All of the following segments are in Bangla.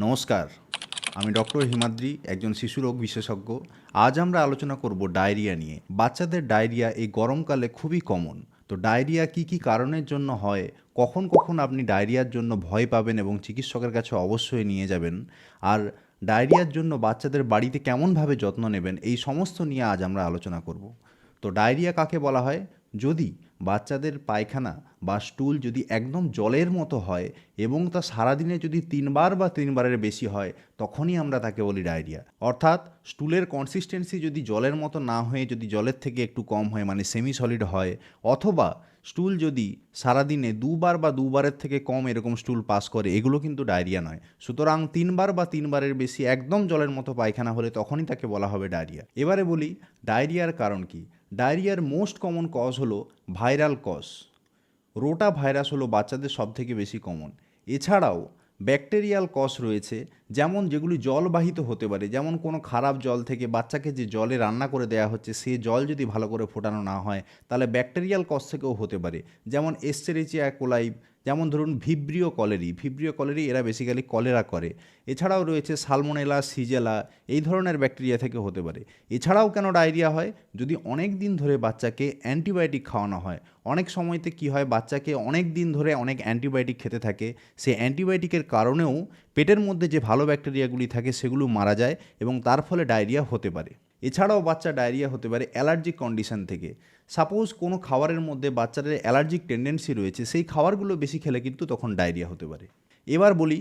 নমস্কার। আমি ডক্টর হিমাদ্রি, একজন শিশুরোগ বিশেষজ্ঞ। আজ আমরা আলোচনা করব ডায়রিয়া নিয়ে। বাচ্চাদের ডায়রিয়া এই গরমকালে খুবই কমন তো ডায়রিয়া কি কি কারণের জন্য হয়? কখন কখন আপনি ডায়রিয়ার জন্য ভয় পাবেন এবং চিকিৎসকের কাছে অবশ্যই নিয়ে যাবেন? আর ডায়রিয়ার জন্য বাচ্চাদের বাড়িতে কেমনভাবে যত্ন নেবেন? এই সমস্ত নিয়ে আজ আমরা আলোচনা করব। তো ডায়রিয়া কাকে বলা হয়? যদি বাচ্চাদের পায়খানা বা স্টুল যদি একদম জলের মতো হয় এবং তা সারাদিনে যদি তিনবার বা তিনবারের বেশি হয়, তখনই আমরা তাকে বলি ডায়রিয়া। অর্থাৎ স্টুলের কনসিস্টেন্সি যদি জলের মতো না হয়ে যদি জলের থেকে একটু কম হয় মানে সেমি সলিড হয়, অথবা স্টুল যদি সারাদিনে দুবার বা দুবারের থেকে কম এরকম স্টুল পাস করে, এগুলো কিন্তু ডায়রিয়া নয়। সুতরাং তিনবার বা তিনবারের বেশি একদম জলের মতো পায়খানা হলে তখনই তাকে বলা হবে ডায়রিয়া। এবারে বলি, ডায়রিয়ার কারণ কি? ডায়রিয়ার মোস্ট কমন কজ হলো ভাইরাল কজ। রোটা ভাইরাস হলো বাচ্চাদের সবথেকে বেশি কমন। এছাড়াও ব্যাকটেরিয়াল কস রয়েছে, যেমন যেগুলি জলবাহিত হতে পারে, যেমন কোনো খারাপ জল থেকে বাচ্চাকে যে জলে রান্না করে দেওয়া হচ্ছে, সে জল যদি ভালো করে ফোটানো না হয়, তাহলে ব্যাকটেরিয়াল কস থেকেও হতে পারে। যেমন এস্টেরিচিয়া কোলাইভ যেমন ধরুন ভিব্রিও কলেরি ভিব্রিও কলেরি এরা বেসিক্যালি কলেরা করে। এছাড়াও রয়েছে সালমোনেলা, সিজেলা, এই ধরনের ব্যাকটেরিয়া থেকে হতে পারে। এছাড়াও কেন ডায়রিয়া হয়? যদি অনেক দিন ধরে বাচ্চাকে অ্যান্টিবায়োটিক খাওয়ানো হয়, অনেক সময়তে কি হয়? বাচ্চাকে অনেক দিন ধরে অনেক অ্যান্টিবায়োটিক খেতে থাকে। সেই অ্যান্টিবায়োটিকের কারণেও পেটের মধ্যে যে ভালো ব্যাকটেরিয়াগুলি থাকে, সেগুলো মারা যায় এবং তার ফলে ডায়রিয়া হতে পারে। এছাড়াও বাচ্চা ডায়রিয়া হতে পারে অ্যালার্জিক কন্ডিশন থেকে। সাপোজ কোনো খাবারের মধ্যে বাচ্চাদের অ্যালার্জিক টেন্ডেন্সি রয়েছে, সেই খাবারগুলো বেশি খেলে কিন্তু তখন ডায়রিয়া হতে পারে। এবার বলি,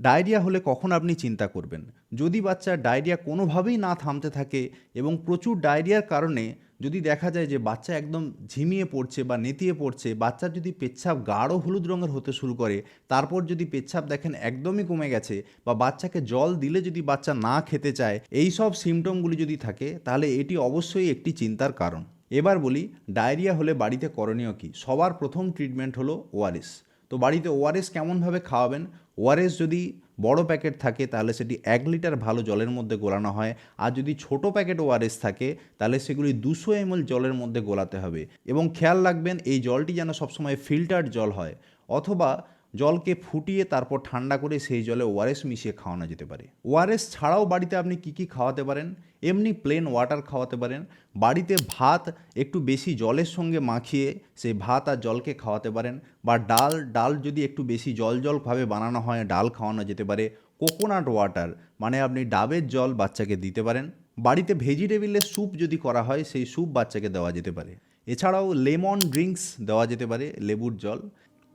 ডায়রিয়া হলে কখন আপনি চিন্তা করবেন? যদি বাচ্চা ডায়রিয়া কোনোভাবেই না থামতে থাকে এবং প্রচুর ডায়রিয়ার কারণে যদি দেখা যায় যে বাচ্চা একদম ঝিমিয়ে পড়ছে বা নেতিয়ে পড়ছে, বাচ্চার যদি পেচ্ছাপ গাঢ় হলুদ রঙের হতে শুরু করে, তারপর যদি পেচ্ছাপ দেখেন একদমই কমে গেছে বা বাচ্চাকে জল দিলে যদি বাচ্চা না খেতে চায়, এই সব সিমটমগুলি যদি থাকে, তাহলে এটি অবশ্যই একটি চিন্তার কারণ। এবার বলি, ডায়রিয়া হলে বাড়িতে করণীয় কী? সবার প্রথম ট্রিটমেন্ট হলো ওআরএস তো বাড়িতে ওআরএস কেমনভাবে খাওয়াবেন? ওআরএস যদি বড় প্যাকেট থাকে, তাহলে সেটি এক লিটার ভালো জলের মধ্যে গোলানো হয়। আর যদি ছোট প্যাকেট ওআরএস থাকে, তাহলে সেগুলি দুশো এমএল জলের মধ্যে গোলাতে হবে। এবং খেয়াল রাখবেন, এই জলটি যেন সবসময় ফিল্টার্ড জল হয়। অথবা জলকে ফুটিয়ে তারপর ঠান্ডা করে সেই জলে ওআরএস মিশিয়ে খাওয়ানো যেতে পারে। ওআরএস ছাড়াও বাড়িতে আপনি কি কি খাওয়াতে পারেন? এমনি প্লেন ওয়াটার খাওয়াতে পারেন। বাড়িতে ভাত একটু বেশি জলের সঙ্গে মাখিয়ে সেই ভাত আর জলকে খাওয়াতে পারেন বা ডাল ডাল যদি একটু বেশি জল জলভাবে বানানো হয়, ডাল খাওয়ানো যেতে পারে। কোকোনাট ওয়াটার মানে আপনি ডাবের জল বাচ্চাকে দিতে পারেন। বাড়িতে ভেজিটেবিলের স্যুপ যদি করা হয়, সেই স্যুপ বাচ্চাকে দেওয়া যেতে পারে। এছাড়াও লেমন ড্রিঙ্কস দেওয়া যেতে পারে, লেবুর জল।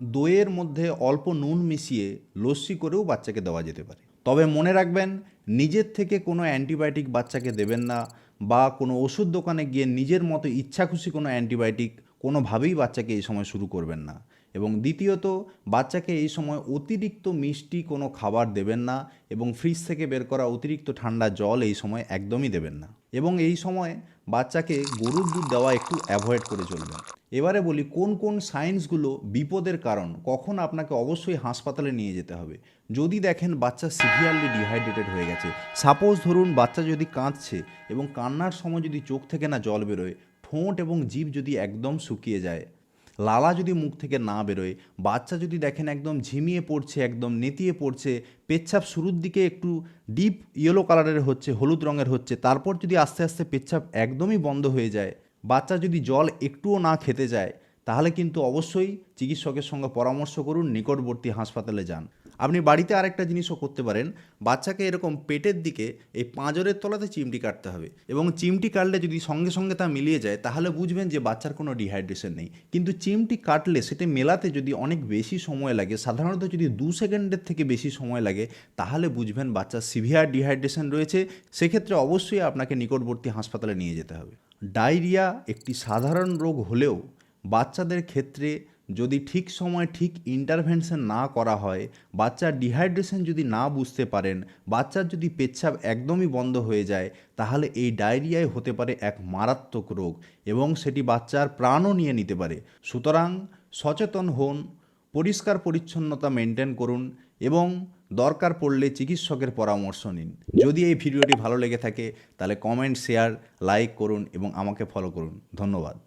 দইয়ের মধ্যে অল্প নুন মিশিয়ে লস্যি করেও বাচ্চাকে দেওয়া যেতে পারে। তবে মনে রাখবেন, নিজের থেকে কোনো অ্যান্টিবায়োটিক বাচ্চাকে দেবেন না বা কোনো ওষুধ দোকানে গিয়ে নিজের মতো ইচ্ছা খুশি কোনো অ্যান্টিবায়োটিক কোনোভাবেই বাচ্চাকে এই সময় শুরু করবেন না। এবং দ্বিতীয়ত, বাচ্চাকে এই সময় অতিরিক্ত মিষ্টি কোনো খাবার দেবেন না এবং ফ্রিজ থেকে বের করা অতিরিক্ত ঠান্ডা জল এই সময় একদমই দেবেন না। এবং এই সময় বাচ্চাকে গরুর দুধ দেওয়া একটু অ্যাভয়েড করে চলবেন। এবারে বলি, কোন কোন সাইন্সগুলো বিপদের কারণ, কখন আপনাকে অবশ্যই হাসপাতালে নিয়ে যেতে হবে? যদি দেখেন বাচ্চা সিভিয়ারলি ডিহাইড্রেটেড হয়ে গেছে সাপোজ ধরুন বাচ্চা যদি কাঁদছে এবং কান্নার সময় যদি চোখ থেকে না জল বেরোয়, ঠোঁট এবং জিভ যদি একদম শুকিয়ে যায় লালা যদি মুখ থেকে না বেরোয়, বাচ্চা যদি দেখেন একদম ঝিমিয়ে পড়ছে, একদম নেতিয়ে পড়ছে, পেচ্ছাপ শুরুর দিকে একটু ডিপ ইয়েলো কালারের হচ্ছে, হলুদ রঙের হচ্ছে, তারপর যদি আস্তে আস্তে পেচ্ছাপ একদমই বন্ধ হয়ে যায়, বাচ্চা যদি জল একটুও না খেতে যায় তাহলে কিন্তু অবশ্যই চিকিৎসকের সঙ্গে পরামর্শ করুন, নিকটবর্তী হাসপাতালে যান। আপনি বাড়িতে আরেকটা জিনিসও করতে পারেন। বাচ্চাকে এরকম পেটের দিকে এই পাঁজরের তলাতে চিমটি কাটতে হবে এবং চিমটি কাটলে যদি সঙ্গে সঙ্গে তা মিলিয়ে যায়, তাহলে বুঝবেন যে বাচ্চার কোনো ডিহাইড্রেশন নেই। কিন্তু চিমটি কাটলে সেটা মেলাতে যদি অনেক বেশি সময় লাগে, সাধারণত যদি দু সেকেন্ডের থেকে বেশি সময় লাগে, তাহলে বুঝবেন বাচ্চার সিভিয়ার ডিহাইড্রেশন রয়েছে। সেক্ষেত্রে অবশ্যই আপনাকে নিকটবর্তী হাসপাতালে নিয়ে যেতে হবে। ডায়রিয়া একটি সাধারণ রোগ হলেও বাচ্চাদের ক্ষেত্রে যদি ঠিক সময় ঠিক ইন্টারভেনশন না করা হয়, বাচ্চার ডিহাইড্রেশন যদি না বুঝতে পারেন, বাচ্চার যদি পেচ্ছাপ একদমই বন্ধ হয়ে যায়, তাহলে এই ডায়রিয়ায় হতে পারে এক মারাত্মক রোগ এবং সেটি বাচ্চার প্রাণও নিয়ে নিতে পারে। সুতরাং সচেতন হন, পরিষ্কার পরিচ্ছন্নতা মেনটেন করুন এবং দরকার পড়লে চিকিৎসকের পরামর্শ নিন। যদি এই ভিডিওটি ভালো লেগে থাকে, তাহলে কমেন্ট শেয়ার লাইক করুন এবং আমাকে ফলো করুন। ধন্যবাদ।